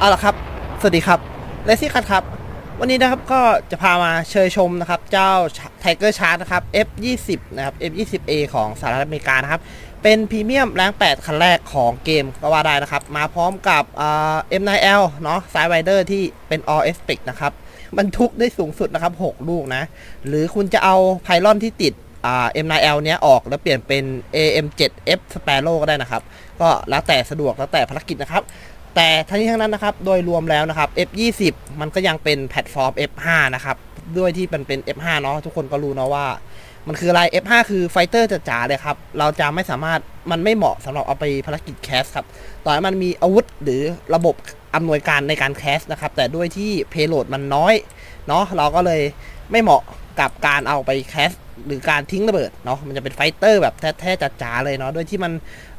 เอาละครับ สวัสดีครับเลซี่คัทครับ วันนี้นะครับก็จะพามาเชยชมนะครับ เจ้า Tiger Shark นะครับ F20 นะครับ F20A ของสหรัฐอเมริกานะครับ เป็นพรีเมียมแรง 8 คันแรกของเกมก็ว่าได้นะครับ มาพร้อมกับอ่า M9L เนาะสายไวเดอร์ที่เป็น All Aspect นะครับบรรทุกได้สูงสุดนะครับ 6 ลูกนะ หรือคุณจะเอาไพลอนที่ติดอ่า M9L เนี้ยออกแล้วเปลี่ยนเป็น AM7F Sparrow ก็ได้นะครับ ก็แล้วแต่สะดวกแล้วแต่ภารกิจนะครับ แต่ทั้งนี้ทั้งนั้นนะครับ โดยรวมแล้วนะครับ F20 มันก็ยังเป็นแพลตฟอร์ม F5 นะครับ ด้วยที่มันเป็น F5 เนาะทุกคนก็รู้เนาะว่า มันคืออะไร F5 คือไฟเตอร์จ๋าเลยครับ เราจะไม่สามารถมันไม่เหมาะสำหรับเอาไปภารกิจแคสครับ ต่อให้มันมีอาวุธหรือระบบอำนวยการในการแคสนะครับ แต่ด้วยที่เพโลดมันน้อยเนาะเราก็เลยไม่เหมาะกับการเอาไปแคส หรือการทิ้งระเบิดเนาะมันจะเป็นไฟเตอร์แบบแท้ๆจ๋าๆเลยเนาะโดยที่มัน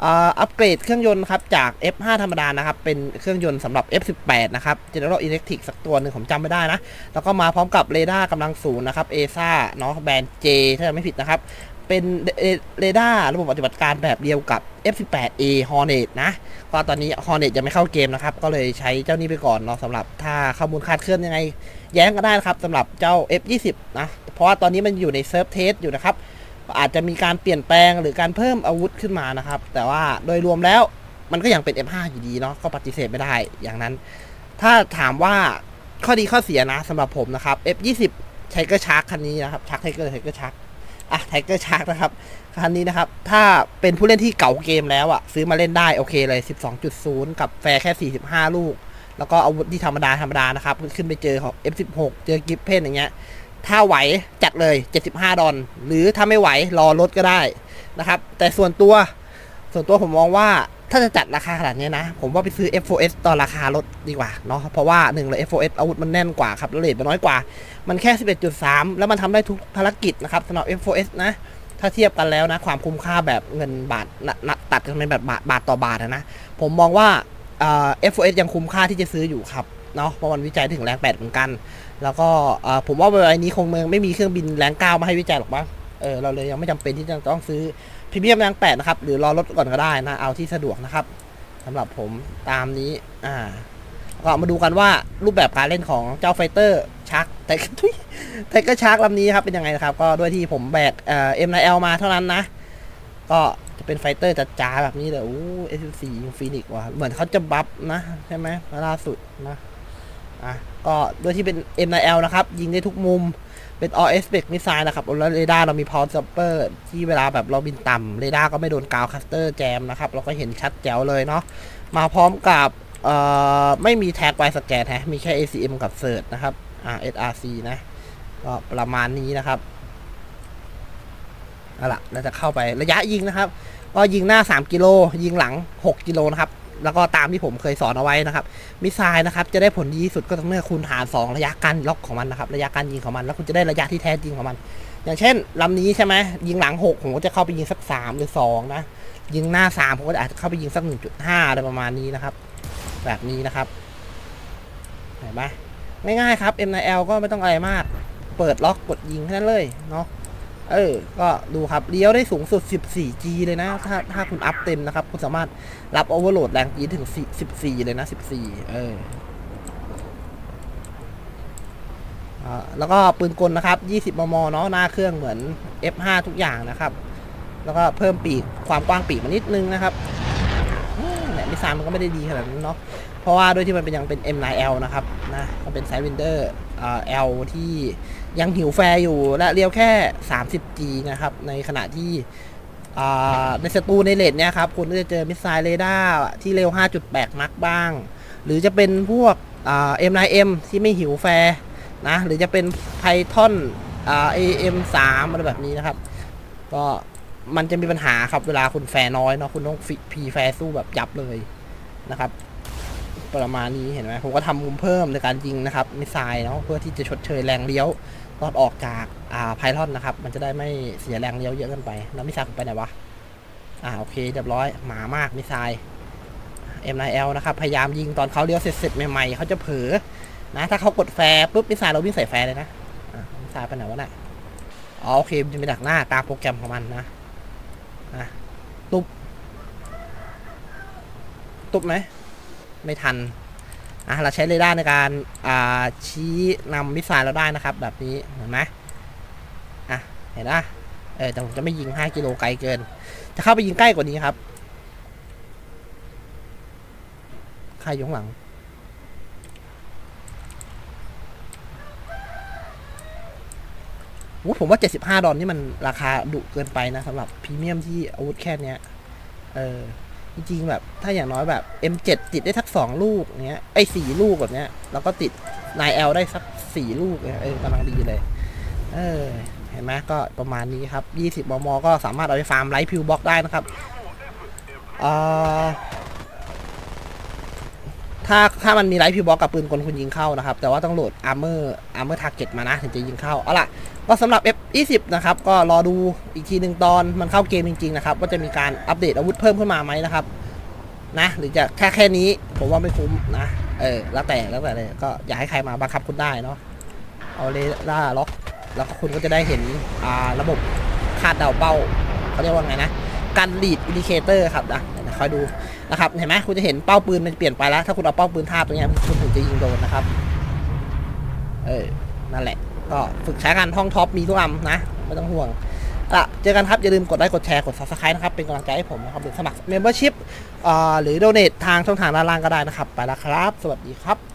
อัปเกรดเครื่องยนต์ครับจาก F5 ธรรมดานะครับ เป็นเครื่องยนต์สำหรับ F18 นะครับ General Electric สักตัวหนึ่งผมจำไม่ได้นะ แล้วก็มาพร้อมกับเรดาร์กำลังศูนย์นะครับเอซ่าเนาะแบรนด์ J ถ้าจำไม่ผิดนะครับ เป็นเรดาร์ระบบปฏิบัติการแบบเดียวกับ F18A Hornet นะ ก็ตอนนี้ Hornet ยังไม่เข้าเกมนะครับ ก็เลยใช้เจ้านี้ไปก่อนเนาะสำหรับถ้าข้อมูลคาดเคลื่อนยังไง แย้งก็ได้นะครับสำหรับเจ้า F20 นะ เพราะว่าตอนนี้มันอยู่ในเซิร์ฟเทสอยู่นะครับ อาจจะมีการเปลี่ยนแปลงหรือการเพิ่มอาวุธขึ้นมานะครับ แต่ว่าโดยรวมแล้วมันก็ยังเป็น F5 อยู่ดีเนาะก็ปฏิเสธไม่ได้อย่างนั้น ถ้าถามว่าข้อดีข้อเสียนะสำหรับผมนะครับ F20 ไทเกอร์ชาร์กคันนี้นะครับชาร์กไทเกอร์ไทเกอร์ชาร์ก อะไทเกอร์ชาร์กนะครับคันนี้นะครับ ถ้าเป็นผู้เล่นที่เก่าเกมแล้วอะ่ะซื้อมาเล่นได้โอเคเลย 12.0 กับแฟร์แค่ 45 ลูก แล้วก็อาวุธที่ธรรมดาธรรมดานะครับ ขึ้นไปเจอของ F16 เจอกิฟเพนอย่างเงี้ย ถ้าไหวจัดเลย 75 ดอลหรือถ้าไม่ไหวรอลดก็ได้นะครับ แต่ส่วนตัวส่วนตัวผมมองว่า ถ้าจะจัดราคาขนาดนี้นะ ผมว่าไปซื้อ F4S ตอนราคาลดดีกว่าเนาะเพราะว่าหนึ่งเลย F4S อาวุธมันแน่นกว่าครับแล้วเลทมันน้อยกว่า มันแค่ 11.3 แล้วมันทำได้ทุกภารกิจนะครับสำหรับ F4S นะถ้าเทียบกันแล้วนะ ความคุ้มค่าแบบเงินบาทตัดกันเป็นแบบบาทบาทต่อบาทอะนะ ผมมองว่าเอ่อ F4S ยังคุ้มค่าที่จะซื้ออยู่ครับเนาะเพราะมันวิจัยถึงแรงแปดเหมือนกัน แล้วก็ผมว่าเวลานี้คงเมืองไม่มีเครื่องบินแรงเก้ามาให้วิจัยหรอกมั้ง เออเราเลยยังไม่จำเป็นที่จะต้องซื้อพรีเมียมแรงแปดนะครับ หรือรอรถก่อนก็ได้นะ เอาที่สะดวกนะครับสำหรับผมตามนี้ อ่าก็มาดูกันว่ารูปแบบการเล่นของเจ้าไฟเตอร์ชักแต่ทุยไทเกอร์ชาร์กลำนี้ครับเป็นยังไงนะครับ ก็ด้วยที่ผมแบกเอ่อ M9L มาเท่านั้นนะ ก็จะเป็นไฟเตอร์จ๋าแบบนี้เลยโอ้เอสซีฟีนิกว่ะเหมือนเขาจะบัฟนะใช่ไหมล่าสุดนะอะก็ด้วยที่เป็น M9L นะครับ ยิงได้ทุกมุม เป็น all aspect missile นะครับแล้วเรดาร์เรามี power jumper ที่เวลาแบบเราบินต่ำเรดาร์ก็ไม่โดนกาวคัสเตอร์แจมนะครับ เราก็เห็นชัดแจ๋วเลยเนาะมาพร้อมกับไม่มีแท็กไวสแกนฮะมีแค่ ACM กับ CERT นะครับอ่า SRC นะก็ประมาณนี้นะครับเอาล่ะเราจะเข้าไประยะยิงนะครับ ก็ยิงหน้า 3 กิโล ยิงหลัง 6 กิโลนะครับ แล้วก็ตามที่ผมเคยสอนเอาไว้นะครับ มิสไซล์นะครับ จะได้ผลดีที่สุดก็ต้องเมื่อคุณหาร 2 ระยะการล็อกของมันนะครับ ระยะการยิงของมัน แล้วคุณจะได้ระยะที่แท้จริงของมัน อย่างเช่นลำนี้ใช่ไหมยิงหลัง 6 ผมก็จะเข้าไปยิงสัก 3 หรือ 2 นะ ยิงหน้า 3 ผมก็อาจจะเข้าไปยิงสัก 1.5อะไรประมาณนี้นะครับ แบบนี้นะครับ เห็นไหมง่ายๆครับ M9L ก็ไม่ต้องอะไรมาก เปิดล็อกกดยิงแค่นั้นเลยเนาะ เออ ก็ดูครับ เลี้ยวได้สูงสุด 14G เลยนะ ถ้าถ้าคุณอัพเต็มนะครับ คุณสามารถรับโอเวอร์โหลดแรงจีถึง 14 เลยนะ 14 เออแล้วก็ปืนกลนะครับ 20 มม เนาะ หน้าเครื่องเหมือน F5 ทุกอย่างนะครับ แล้วก็เพิ่มปีก ความกว้างปีกมานิดนึงนะครับอืมเนี่ยมิซานมันก็ไม่ได้ดีขนาดนั้นเนาะ เพราะว่าด้วยที่มันเป็นยังเป็น M9L นะครับนะมันเป็นไซวินเดอร์อ่า L ที่ยังหิวแฟร์อยู่และเรียวแค่ 30G นะครับในขณะที่อ่าในสตูในเลนเนี่ยครับคุณก็จะเจอมิสไซล์เรดาร์ที่เร็ว 5.8 มักบ้าง หรือจะเป็นพวกอ่า M9M ที่ไม่หิวแฟร์นะหรือจะเป็น Python อ่า AM3 อะไรแบบนี้นะครับ ก็มันจะมีปัญหาครับเวลาคุณแฟร์น้อยเนาะคุณต้องพีแฟร์สู้แบบยับเลยนะครับ ประมาณนี้เห็นไหมผมก็ทำมุมเพิ่มในการยิงนะครับมิสไซล์เนาะเพื่อที่จะชดเชยแรงเลี้ยวตอนออกจากอ่าไพลอนนะครับ มันจะได้ไม่เสียแรงเลี้ยวเยอะเกินไปแล้วมิสไซล์ผมไปไหนวะอ่าโอเคเรียบร้อยหมามากมิสไซล์ M9L นะครับ พยายามยิงตอนเขาเลี้ยวเสร็จๆใหม่ๆเขาจะเผลอนะถ้าเขากดแฟร์ปุ๊บมิสไซล์เราวิ่งใส่แฟร์เลยนะอ่ามิสไซล์ไปไหนวะน่ะอ๋อโอเคมันจะไปดักหน้าตามโปรแกรมของมันนะอะตุบตุบไหม ไม่ทันอะเราใช้เรดาร์ในการอ่าชี้นำมิสไซล์เราได้นะครับ แบบนี้เห็นไหมอะเห็นปะเออแต่ผมจะไม่ยิง 5 กิโลไกลเกิน จะเข้าไปยิงใกล้กว่านี้ครับใครอยู่ข้างหลังโอ้ผมว่า 75 ดอลนี่มันราคาดุเกินไปนะสำหรับพรีเมียมที่อาวุธแค่เนี้ยเออ จริงๆแบบถ้าอย่างน้อยแบบ M7 ติดได้สักสองลูกเนี้ยไอ้สี่ลูกแบบเนี้ยแล้วก็ติด 9L ได้สักสี่ลูกเนี่ยเออกำลังดีเลย เออเห็นไหมก็ประมาณนี้ครับ 20 มม ก็สามารถเอาไปฟาร์มไลท์พิวบ็อกได้นะครับอ่า ถ้าถ้ามันมีไลท์พิวบ็อกกับปืนกลคุณยิงเข้านะครับ แต่ว่าต้องโหลดอาร์เมอร์อาร์เมอร์ทาร์เก็ตมานะ ถึงจะยิงเข้า เอาล่ะ ก็สำหรับ F20 นะครับ ก็รอดูอีกทีหนึ่งตอนมันเข้าเกมจริง ๆ นะครับ ว่าจะมีการอัปเดตอาวุธเพิ่มขึ้นมาไหมนะครับ นะ หรือจะแค่แค่นี้ผมว่าไม่คุ้มนะ เออ แล้วแต่แล้วแต่เลยก็อยากให้ใครมาบังคับคุณได้เนาะเอาเลล่าล็อก แล้วคุณก็จะได้เห็นอ่าระบบคาดเดาเป้าเขาเรียกว่าไงนะการ lead indicator ครับนะ อยดูนะครับเห็นไหมคุณจะเห็นเป้าปืนมันเปลี่ยนไปแล้ว ถ้าคุณเอาเป้าปืนทาบตรงนี้คุณถึงจะยิงโดนนะครับ เออนั่นแหละ ก็ฝึกใช้กันท่องท็อปมีทุกอันนะไม่ต้องห่วงอะเจอกันครับ อย่าลืมกดไลค์กดแชร์กดซับสไคร b e นะครับ เป็นกำลังใจให้ผมนะครับหรือสมัคร membership อ่าหรือ donate ทางช่องทางด้านล่างก็ได้นะครับ ไปแล้วครับ สวัสดีครับ